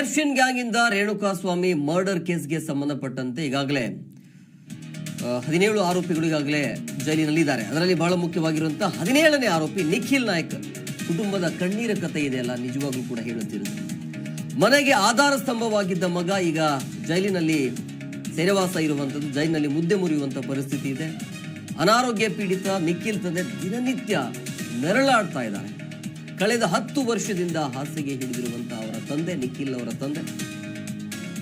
Darshan gang ಇಂದ ರೇಣುಕಾ ಸ್ವಾಮಿ murder ಕೇಸ್ಗೆ ಸಂಬಂಧಪಟ್ಟಂತೆ ಈಗಾಗಲೇ ಹದಿನೇಳು ಆರೋಪಿಗಳು ಈಗಾಗಲೇ ಜೈಲಿನಲ್ಲಿದ್ದಾರೆ. ಅದರಲ್ಲಿ ಬಹಳ ಮುಖ್ಯವಾಗಿರುವಂತಹ ಹದಿನೇಳನೇ ಆರೋಪಿ ನಿಖಿಲ್ ನಾಯ್ಕ್ ಕುಟುಂಬದ ಕಣ್ಣೀರ ಕಥೆ ಇದೆಯಲ್ಲ ನಿಜವಾಗ್ಲೂ ಕೂಡ ಹೇಳುತ್ತಿರುವುದು. ಮನೆಗೆ ಆಧಾರ ಸ್ತಂಭವಾಗಿದ್ದ ಮಗ ಈಗ ಜೈಲಿನಲ್ಲಿ ಸೆರೆವಾಸ ಇರುವಂತದ್ದು, ಜೈಲಿನಲ್ಲಿ ಮುದ್ದೆ ಮುರಿಯುವಂತ ಪರಿಸ್ಥಿತಿ ಇದೆ. ಅನಾರೋಗ್ಯ ಪೀಡಿತ ನಿಖಿಲ್ ತಂದೆ ದಿನನಿತ್ಯ ನೆರಳಾಡ್ತಾ ಇದ್ದಾರೆ. ಕಳೆದ ಹತ್ತು ವರ್ಷದಿಂದ ಹಾಸಿಗೆ ಹಿಡಿದಿರುವಂತಹ ತಂದೆ ನಿಖಿಲ್ ಅವರ ತಂದೆ.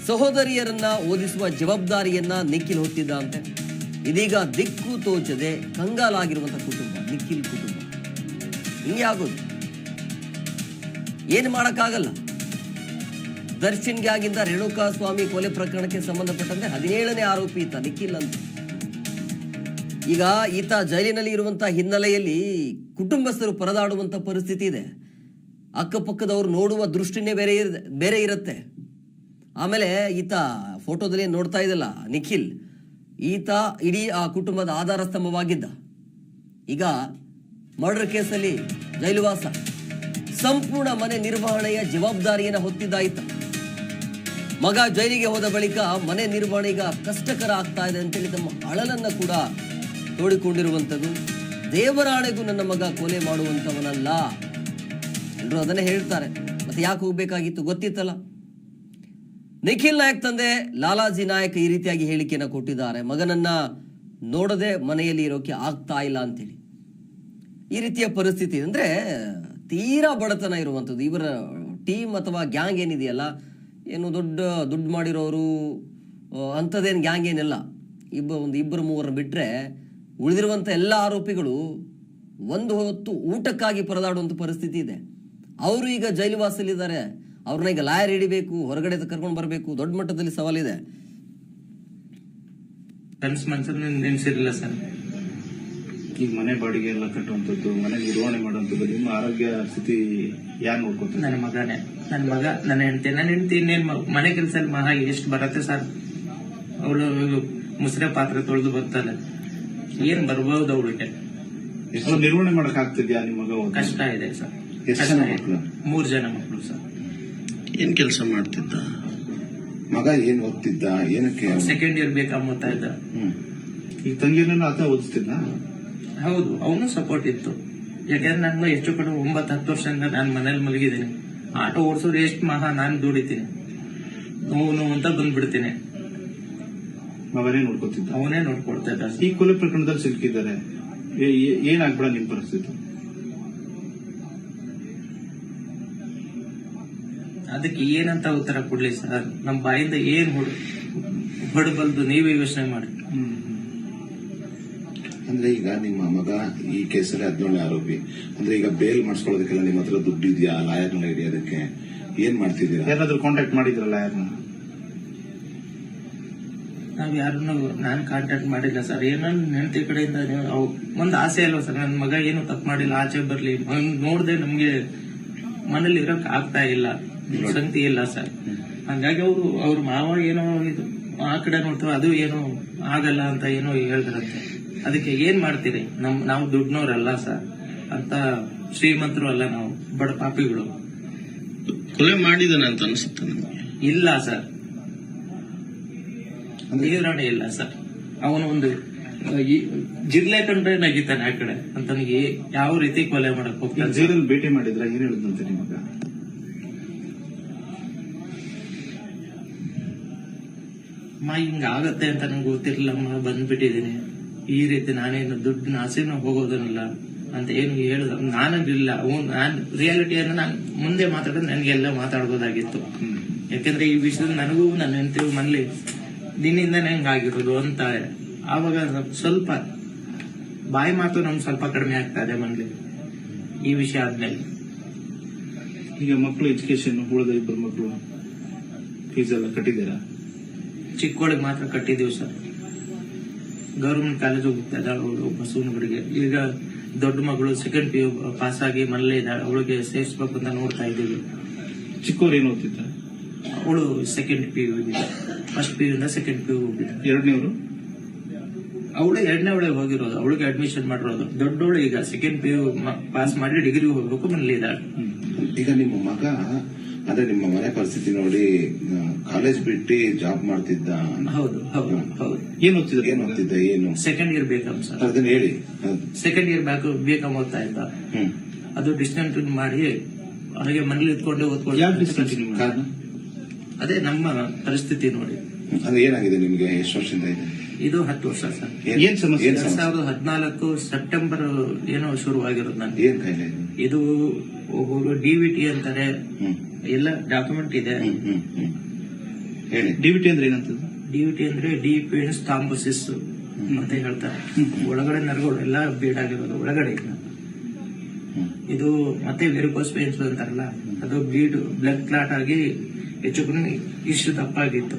ಸಹೋದರಿಯರನ್ನ ಓದಿಸುವ ಜವಾಬ್ದಾರಿಯನ್ನ ನಿಖಿಲ್ ಹೊತ್ತಿದ್ದ ಅಂತೆ ಇದೀಗ ದಿಕ್ಕು ತೋಚದೆ ಕಂಗಾಲಾಗಿರುವಂತಹ ಕುಟುಂಬ, ನಿಖಿಲ್ ಕುಟುಂಬ. ಹಿಂಗೆ ಆಗೋದು. ಏನು ಮಾಡೋಕ್ಕಾಗಲ್ಲ. ದರ್ಶನ್ಗೆ ಆಗಿದ್ದ ರೇಣುಕಾ ಸ್ವಾಮಿ ಕೊಲೆ ಪ್ರಕರಣಕ್ಕೆ ಸಂಬಂಧಪಟ್ಟಂತೆ ಹದಿನೇಳನೇ ಆರೋಪಿ ಈತ, ನಿಖಿಲ್ ಅಂತ. ಈಗ ಈತ ಜೈಲಿನಲ್ಲಿ ಇರುವಂತಹ ಹಿನ್ನೆಲೆಯಲ್ಲಿ ಕುಟುಂಬಸ್ಥರು ಪರದಾಡುವಂತ ಪರಿಸ್ಥಿತಿ ಇದೆ. ಅಕ್ಕಪಕ್ಕದವರು ನೋಡುವ ದೃಷ್ಟಿನೇ ಬೇರೆ ಇರ, ಬೇರೆ ಇರುತ್ತೆ. ಆಮೇಲೆ ಈತ ಫೋಟೋದಲ್ಲಿ ನೋಡ್ತಾ ಇದ್ದಲ್ಲ, ನಿಖಿಲ್, ಈತ ಇಡೀ ಆ ಕುಟುಂಬದ ಆಧಾರ ಸ್ತಂಭವಾಗಿದ್ದ ಈಗ ಮರ್ಡರ್ ಕೇಸಲ್ಲಿ ಜೈಲುವಾಸ. ಸಂಪೂರ್ಣ ಮನೆ ನಿರ್ವಹಣೆಯ ಜವಾಬ್ದಾರಿಯನ್ನು ಹೊತ್ತಿದ್ದ ಈತ. ಮಗ ಜೈಲಿಗೆ ಹೋದ ಬಳಿಕ ಮನೆ ನಿರ್ವಹಣೆ ಈಗ ಕಷ್ಟಕರ ಆಗ್ತಾ ಇದೆ ಅಂತೇಳಿ ತಮ್ಮ ಅಳಲನ್ನ ಕೂಡ ತೋಡಿಕೊಂಡಿರುವಂಥದ್ದು. ದೇವರಾಣೆಗೂ ನನ್ನ ಮಗ ಕೊಲೆ ಮಾಡುವಂಥವನಲ್ಲ. ಎಲ್ಲರೂ ಅದನ್ನೇ ಹೇಳ್ತಾರೆ. ಮತ್ತೆ ಯಾಕೆ ಹೋಗ್ಬೇಕಾಗಿತ್ತು ಗೊತ್ತಿತ್ತಲ್ಲ? ನಿಖಿಲ್ ನಾಯಕ್ ತಂದೆ ಲಾಲಾಜಿ ನಾಯಕ್ ಈ ರೀತಿಯಾಗಿ ಹೇಳಿಕೆಯನ್ನು ಕೊಟ್ಟಿದ್ದಾರೆ. ಮಗನನ್ನ ನೋಡದೆ ಮನೆಯಲ್ಲಿ ಇರೋಕೆ ಆಗ್ತಾ ಇಲ್ಲ ಅಂತೇಳಿ. ಈ ರೀತಿಯ ಪರಿಸ್ಥಿತಿ ಅಂದ್ರೆ ತೀರಾ ಬಡತನ ಇರುವಂಥದ್ದು. ಇವರ ಟೀಮ್ ಅಥವಾ ಗ್ಯಾಂಗ್ ಏನಿದೆಯಲ್ಲ, ಏನು ದೊಡ್ಡ ದುಡ್ಡು ಮಾಡಿರೋರು ಅಂಥದ್ದೇನು ಗ್ಯಾಂಗ್ ಏನಿಲ್ಲ. ಇಬ್ಬ ಒಂದು ಇಬ್ಬರು ಮೂವರು ಬಿಟ್ಟರೆ ಉಳಿದಿರುವಂಥ ಎಲ್ಲ ಆರೋಪಿಗಳು ಒಂದು ಹೊತ್ತು ಊಟಕ್ಕಾಗಿ ಪರದಾಡುವಂಥ ಪರಿಸ್ಥಿತಿ ಇದೆ. ಅವರು ಈಗ ಜೈಲುವಾಸಲ್ಲಿದ್ದಾರೆ ಅವ್ರನ್ನ ಈಗ ಲಾಯರ್ ಹಿಡಿಬೇಕು ಹೊರಗಡೆ ಕರ್ಕೊಂಡು ಬರಬೇಕು ದೊಡ್ಡ ಮಟ್ಟದಲ್ಲಿ ಸವಾಲಿದೆ. ಕನ್ಸ್ ಮನ್ಸಲ್ಲಿ ನೆನ್ಸಿರ್ಲಿಲ್ಲ ಸರ್? ಈಗ ಮನೆ ಬಾಡಿಗೆ ಎಲ್ಲ ಕಟ್ಟುವಂಥದ್ದು ಮನೆ ನಿರ್ವಹಣೆ ಮಾಡುವಂಥದ್ದು ನಿಮ್ಮ ಆರೋಗ್ಯ ಸ್ಥಿತಿ ಯಾರು ನೋಡ್ಕೊತಾರೆ? ನನ್ನ ಮಗನೇ ನನ್ನ ಮಗ ನನ್ನ ಹೆಂಡತಿ ನನ್ನ ಹೆಂಡತಿ ಇನ್ನೇನ್ ಮನೆ ಕೆಲಸ ಮಹಾ ಎಷ್ಟು ಬರತ್ತೆ ಸರ್? ಅವಳು ಮುಸ್ರೆ ಪಾತ್ರೆ ತೊಳೆದು ಬರ್ತಾಳೆ ಏನ್ ಬರ್ಬೋದು ಅವಳಿಗೆ? ನಿರ್ವಹಣೆ ಮಾಡಕ್ ಆಗ್ತಿದ್ಯಾ ನಿಮ್ಮ ಮಗ? ಕಷ್ಟ ಇದೆ ಸರ್. ಎಷ್ಟು ಕಷ್ಟ ಜನ ಮಕ್ಕಳು? ಮೂರ್ ಜನ ಮಕ್ಕಳು ಸರ್. ಏನ್ ಕೆಲಸ ಮಾಡ್ತಿದ್ದ? ಮಗ ಏನ್ ಓದ್ತಿದ್ದ? ಏನಕ್ಕೆ? ಸೆಕೆಂಡ್ ಇಯರ್ ಬೇಕಾಗ್ತಾ ಇದ್ದ. ಈ ತಂಗಿಯನ್ನ ಆತ ಓದಿಸ್ತಿದ್ದ ಹೌದು ಅವನು ಸಪೋರ್ಟ್ ಇತ್ತು. ಯಾಕಂದ್ರೆ ನನ್ನ ಹೆಚ್ಚು ಕಡೆ ಒಂಬತ್ತು ಹತ್ತು ವರ್ಷದಿಂದ ನಾನು ಮನೇಲಿ ಮಲಗಿದ್ದೀನಿ. ಆಟೋ ಓಡಿಸೋರು ಎಷ್ಟು ಮಹಾ ನಾನು ದುಡಿತೀನಿ. ನೋವು ನೋವು ಅಂತ ಬಂದ್ಬಿಡ್ತೀನಿ. ಮಗನೇ ನೋಡ್ಕೊತಿದ್ದ? ಅವನೇ ನೋಡ್ಕೊಡ್ತಾ ಇದ್ದ ಈ ಕೊಲೆ ಪ್ರಕರಣದಲ್ಲಿ ಸಿಲುಕಿದ್ದಾರೆ. ಏನಾಗ್ಬೇಡ ನಿಮ್ ಪರಿಸ್ಥಿತಿ? ಅದಕ್ಕೆ ಏನಂತ ಉತ್ತರ ಕೊಡ್ಲಿ ಸರ್? ನಮ್ಮ ಬಾಯಿಂದ ಏನ್ ಹೊಡ್ ಹೊಡಬಲ್ದು ನೀವೇ ಯೋಚನೆ ಮಾಡಿ. ಅಂದ್ರೆ ಈಗ ನಿಮ್ಮ ಮಗ ಈ ಕೇಸಲ್ಲಿ ಹದಿನೇಳನೇ ಆರೋಪಿ. ಅಂದ್ರೆ ಈಗ ಬೇಲ್ ಮಾಡಿಸ್ಕೊಳ್ಳೋದಕ್ಕೆಲ್ಲ ನಿಮ್ಮ ಹತ್ರ ದುಡ್ಡು ಇದೆಯಾ? ಲಾಯರ್ನ ಹಿಡಿಯೋದಕ್ಕೆ ಏನ್ ಮಾಡ್ತಿದ್ದೀರಾ? ಯಾರಾದ್ರೂ ಕಾಂಟ್ಯಾಕ್ಟ್ ಮಾಡಿದ್ರಲ್ಲ ಲಾಯರ್ನ ನಾವ್ ಯಾರನ್ನು ನಾನು ಕಾಂಟ್ಯಾಕ್ಟ್ ಮಾಡಿಲ್ಲ ಸರ್. ಏನೋ ಹೆಂಡತಿ ಕಡೆಯಿಂದ ಒಂದು ಅವ್- ಒಂದ್ ಆಸೆ ಅಲ್ವಾ ಸರ್? ನನ್ನ ಮಗ ಏನು ತಪ್ಪು ಮಾಡಿಲ್ಲ ಆಚೆ ಬರ್ಲಿ. ನೋಡದೆ ನೋಡ್ದೆ ನಮ್ಗೆ ಮನೇಲಿ ಇರೋಕ್ ಆಗ್ತಾ ಇಲ್ಲ. ಸಂತಿ ಇಲ್ಲ ಸರ್. ಹಂಗಾಗಿ ಅವರು ಅವ್ರ ಮಾವ ಏನೋ ಇದು ಆ ಕಡೆ ನೋಡ್ತಾವ ಅದು ಏನೋ ಆಗಲ್ಲ ಅಂತ ಏನೋ ಹೇಳಿದ್ರಂತೆ. ಅದಕ್ಕೆ ಏನ್ ಮಾಡ್ತೀರಿ? ನಮ್ ನಾವು ದುಡ್ನವ್ರಲ್ಲ ಸರ್. ಅಂತ ಶ್ರೀಮಂತರು ಅಲ್ಲ ನಾವು ಬಡ ಪಾಪಿಗಳು. ಕೊಲೆ ಮಾಡಿದಾನೆ ಅಂತ ಅನ್ಸುತ್ತೆ ಇಲ್ಲ ಸರ್. ದೇವರಾಣೆ ಇಲ್ಲ ಸರ್. ಅವನು ಒಂದು ಜಿರ್ಲೆ ಕಂಡ್ರೆ ನಗಿತಾನೆ ಆ ಕಡೆ. ಅಂತ ಯಾವ ರೀತಿ ಕೊಲೆ ಮಾಡಕ್ ಹೋಗ್ತಾನೆ? ಭೇಟಿ ಮಾಡಿದ್ರ ಏನ್ ಹೇಳಿದಂತೆ ನಿಮ್ಮ ಅಮ್ಮ, ಹಿಂಗ ಆಗತ್ತೆ ಅಂತ ನಂಗೆ ಗೊತ್ತಿರ್ಲಮ್ಮ ಬಂದ್ಬಿಟ್ಟಿದೀನಿ. ಈ ರೀತಿ ನಾನೇನು ದುಡ್ಡಿನ ಆಸೆನೂ ಹೋಗೋದನ್ನಲ್ಲ ಅಂತ ಏನು ಹೇಳಿದ ನಾನಿಲ್ಲ ನಾನ್ ರಿಯಾಲಿಟಿಯನ್ನು ನಾನು ಮುಂದೆ ಮಾತಾಡಿದ್ರೆ ನನಗೆಲ್ಲ ಮಾತಾಡ್ಬೋದಾಗಿತ್ತು. ಯಾಕಂದ್ರೆ ಈ ವಿಷಯದಲ್ಲಿ ನನಗೂ ನನ್ನ ಹೆಂಡತಿ ಮನೇಲಿ ದಿನದಿಂದನೇ ಹೆಂಗಾಗಿರೋದು ಅಂತ ಆವಾಗ ಸ್ವಲ್ಪ ಬಾಯಿ ಮಾತು ನಮ್ಗೆ ಸ್ವಲ್ಪ ಕಡಿಮೆ ಆಗ್ತಾ ಇದೆ ಮನೇಲಿ ಈ ವಿಷಯ ಆದ್ಮೇಲೆ. ಈಗ ಮಕ್ಕಳು ಎಜುಕೇಶನ್ ಉಳಿದ ಇಬ್ಬರು ಮಕ್ಕಳು ಫೀಸ್ ಎಲ್ಲ ಕಟ್ಟಿದ್ದೀರಾ? ಚಿಕ್ಕೋಳಿಗೆ ಮಾತ್ರ ಕಟ್ಟಿದ್ದೀವಿ ಸರ್. ಗೌರ್ಮೆಂಟ್ ಕಾಲೇಜ್ ಹೋಗ್ತಾ ಅವಳು ಬಸವನಗುಡಿಗೆ ಈಗ ದೊಡ್ಡ ಮಗಳು ಸೆಕೆಂಡ್ ಪಿ ಯು ಪಾಸ್ ಆಗಿ ಮನೇಲೆ ಇದ್ದಾಳೆ ಅವಳಿಗೆ ಸೇರಿಸ್ಬೇಕು ಅಂತ ನೋಡ್ತಾ ಇದ್ದೀವಿ. ಚಿಕ್ಕೋರು ಏನು ಓದ್ತಿದ್ದ ಅವಳು second P U first P U ಇಂದ ಸೆಕೆಂಡ್ ಪಿ ಯು ಎರಡನೇವರು? ಅವಳು ಎರಡನೇ ಒಳಗೆ ಹೋಗಿರೋದು ಅವಳಿಗೆ ಅಡ್ಮಿಷನ್ ಮಾಡಿರೋದು. ದೊಡ್ಡವಳು ಈಗ ಸೆಕೆಂಡ್ ಪಿ ಯು ಪಾಸ್ ಮಾಡಿ ಡಿಗ್ರಿ ಹೋಗ್ಬೇಕು ಮನೇಲಿ ಇದ್ದಾಳೆ. ಈಗ ನಿಮ್ಮ ಮಗ ಅದೇ ಆದ್ರೆ ನಿಮ್ಮ ಮನೆ ಪರಿಸ್ಥಿತಿ ನೋಡಿ ಕಾಲೇಜ್ ಬಿಟ್ಟು ಜಾಬ್ ಮಾಡ್ತಿದ್ದ ಹೌದು ಹೌದು ಹೌದು. ಏನ್ ಓದ್ತಿದ್ರು? ಏನ್ ಓದ್ತಿದ್ದ ಏನು? ಸೆಕೆಂಡ್ ಇಯರ್ ಬೇಕಮ್ ಸರ್ ಅದನ್ನ ಹೇಳಿ. ಸೆಕೆಂಡ್ ಇಯರ್ ಬ್ಯಾಕ್ ಬೇಕಮ್ ಓದ್ತಾ ಇದ್ದ. ಅದು ಡಿಸ್ಕಂಟಿನ್ಯೂ ಮಾಡಿ ಹಾಗೆ ಮನೇಲಿ ಇದ್ಕೊಂಡೆ ಓದ್ಕೊಂಡು ಅದೇ ನಮ್ಮ ಪರಿಸ್ಥಿತಿ ನೋಡಿ. ಅದು ಏನಾಗಿದೆ ನಿಮ್ಗೆ? ಎಷ್ಟು ವರ್ಷದಿಂದ ಇದೆ? ಇದು ಹತ್ತು ವರ್ಷ ಸರ್. ಏನ್ ಸಮಸ್ಯೆ? ಎರಡ್ ಸಾವಿರದ ಹದಿನಾಲ್ಕು ಸೆಪ್ಟೆಂಬರ್ ಏನೋ ಶುರುವಾಗಿರೋದು ನನಗೆ ಏನ್ ಕಾಯಿಲೆ ಇದು? ಇದು ವಿ ಡಿವಿಟಿ ಅಂತಾರೆ. ಹ್ಮ್. ಎಲ್ಲ ಡಾಕ್ಯುಮೆಂಟ್ ಇದೆ. ಹ್ಮ್ ಹ್ಮ್ ಹ್ಮ್. ಹೇಳಿ. ಡಿವಿಟಿ ಅಂದ್ರೆ ಏನಂತದ್ದು? ಡಿವಿಟಿ ಅಂದ್ರೆ ಡಿಪೆಂಡ್ಸ್ ಥಾಂಬೋಸಿಸ್ ಅಂತ ಹೇಳ್ತಾರೆ. ಒಳಗಡೆ ನರಗಳು ಎಲ್ಲ ಬೀಡಾಗಿರೋದು ಒಳಗಡೆ. ಇಲ್ಲ ಇದು ಮತ್ತೆ ವೆರಿಕೋಸ್ ಪೇನ್ಸ್ ಅಂತಾರಲ್ಲ ಅದು ಬ್ಲೀಡ್ ಬ್ಲಡ್ ಕ್ಲಾಟ್ ಆಗಿ ಹೆಚ್ಚು ಕಮ್ಮಿ ಇಷ್ಟು ದಪ್ಪ ಆಗಿತ್ತು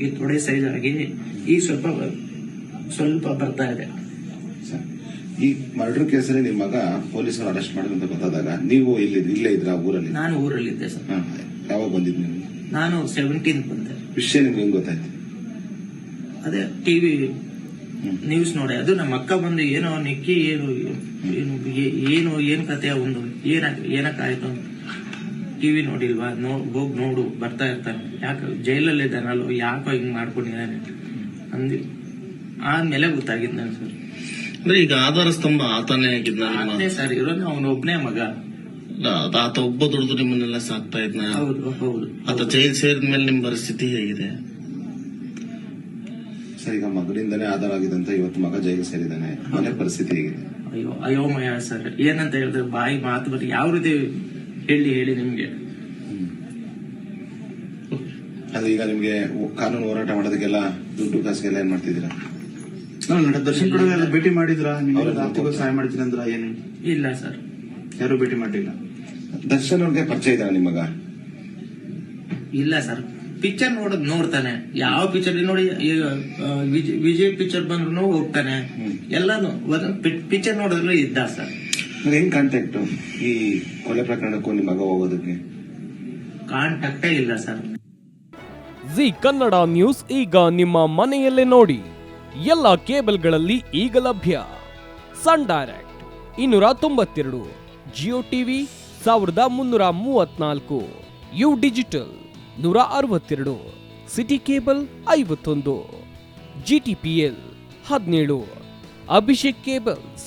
ಈ ತೊಡೆ ಸೈಜ್ ಆಗಿ ಈ ಸ್ವಲ್ಪ ಸ್ವಲ್ಪ ಬರ್ತಾ ಇದೆ. ಸರಿ. ಈ ಮರ್ಡರ್ ಕೇಸಲ್ಲಿ ನಿಮ್ಮ ಮಗ ಪೊಲೀಸರು ಅರೆಸ್ಟ್ ಮಾಡಿದ್ರು ಅಂತ ಗೊತ್ತಾದಾಗ ನೀವು ಇಲ್ಲಿ ಇಲ್ಲೇ ಇದ್ರ ಊರಲ್ಲಿ? ನಾನು ಊರಲ್ಲಿದ್ದೆ ಸರ್. ಹಾ. ಯಾವಾಗ ಬಂದಿದ್ದು ನೀವು? ನಾನು ಸೆವೆಂಟೀನ್ ಬಂದೆ. ವಿಷಯ ನಿಮ್ಗೆ ಹೆಂಗ್ ಗೊತ್ತಾಯ್ತು? ಅದೇ ಟಿವಿ ನ್ಯೂಸ್ ನೋಡಿ ಅದು ನಮ್ಮ ಅಕ್ಕ ಬಂದು ಏನೋ ನಿಕ್ಕಿ ಏನು ಏನು ಏ- ಏನು ಏನ್ ಕತೆ ಒಂದು ಏನ ಏನಕ್ಕಾಯ್ತು ಟಿವಿ ನೋಡಿಲ್ವಾ? ನೋ ಹೋಗ್ ನೋಡು ಬರ್ತಾ ಇರ್ತಾನೆ ಯಾಕೆ ಜೈಲಲ್ಲಿ ಇದ್ದಾನಲ್ಲ ಯಾಕೋ ಹಿಂಗ್ ಮಾಡ್ಕೊಂಡಿದ್ದಾನೆ ಅಂದಿ ಆದ್ಮೇಲೆ ಗೊತ್ತಾಗಿದ್ ನನ್ ಸರ್. ಅಂದ್ರೆ ಈಗ ಆಧಾರ ಸ್ತಂಭ ಆತನೇ ಆಗಿದ್ನ ನಿಮ್ಮ ಅದೇ ಸರ್. ಇರೋದು ಅವನ ಒಬ್ನೇ ಮಗ ಆತ ಒಬ್ಬ ದೊಡ್ಡದು ನಿಮ್ಮನ್ನೆಲ್ಲ ಸಾಕ್ತಾ ಇದ್ನ? ಹೌದು ಹೌದು. ಆತ ಜೈಲ್ ಸೇರಿದ ಮೇಲೆ ನಿಮ್ ಪರಿಸ್ಥಿತಿ ಹೇಗಿದೆ? ಸರ್ ಈಗ ಮಗನಿಂದನೇ ಆಧಾರ ಆಗಿದಂತ ಅಂತ ಇವತ್ತು ಮಗ ಜೈಲ್ ಸೇರಿದ್ದಾನೆ ಮನೆ ಪರಿಸ್ಥಿತಿ ಹೇಗಿದೆ? ಅಯ್ಯೋ ಅಯೋಮಯ ಸರ್. ಏನಂತ ಹೇಳಿದ್ರೆ ಬಾಯಿ ಮಾತು ಬರೀ ಯಾವ ರೀತಿ ಹೇಳಿ ಹೇಳಿ ನಿಮ್ಗೆ. ಅದು ಈಗ ನಿಮ್ಗೆ ಕಾನೂನು ಹೋರಾಟ ಮಾಡೋದಕ್ಕೆಲ್ಲ ದುಡ್ಡು ಕಾಸಿಗೆಲ್ಲ ಏನ್ ಮಾಡ್ತಿದ್ದೀರಾ? ದರ್ಶನ್ ಕಡೆ ಎಲ್ಲ ಭೇಟಿ ಮಾಡಿದ್ರ? ಆರ್ಥಿಕ? ಸಹಾಯ ಮಾಡ್ತೀನಿ ಅಂದ್ರ ಏನು? ಇಲ್ಲ ಸರ್. ಯಾರು ಭೇಟಿ ಮಾಡಿಲ್ಲ ದರ್ಶನ್ ಅವ್ರಿಗೆ ಪರಿಚಯ ಇದ್ರ ನಿಮಗ ಮಗ ಇಲ್ಲ ಸರ್. ಪಿಕ್ಚರ್ ನೋಡೋದ್ ನೋಡ್ತಾನೆ. ಯಾವ ಪಿಕ್ಚರ್ ನೋಡಿ ಈಗ ವಿಜಯ್- ವಿಜಯ್ ಪಿಕ್ಚರ್ ಬಂದ್ರು ಹೋಗ್ತಾನೆ. ಎಲ್ಲಾನು ಪಿಕ್ಚರ್ ನೋಡಿದ್ರು ಇದ್ದ ಸರ್. ಹೆಂಗ್ ಕಾಂಟ್ಯಾಕ್ಟ್ ಈ ಕೊಲೆ ಪ್ರಕರಣಕ್ಕೂ ನಿಮ್ಮ ಮಗ ಹೋಗೋದಕ್ಕೆ? ಕಾಂಟ್ಯಾಕ್ಟೇ ಇಲ್ಲ ಸರ್ ಜಿ ಕನ್ನಡ ನ್ಯೂಸ್ ಈಗ ನಿಮ್ಮ ಮನೆಯಲ್ಲೇ ನೋಡಿ. ಎಲ್ಲ ಕೇಬಲ್ಗಳಲ್ಲಿ ಈಗ ಲಭ್ಯ. ಸನ್ ಡೈರೆಕ್ಟ್ ಇನ್ನೂರ ತೊಂಬತ್ತೆರಡು ಜಿಯೋ ಟಿವಿ ಸಾವಿರದ ಮುನ್ನೂರ ಮೂವತ್ನಾಲ್ಕು ಯು ಡಿಜಿಟಲ್ ನೂರ ಅರವತ್ತೆರಡು ಸಿಟಿ ಕೇಬಲ್ ಐವತ್ತೊಂದು ಜಿ ಟಿ ಪಿ ಎಲ್ ಹದಿನೇಳು ಅಭಿಷೇಕ್ ಕೇಬಲ್ಸ್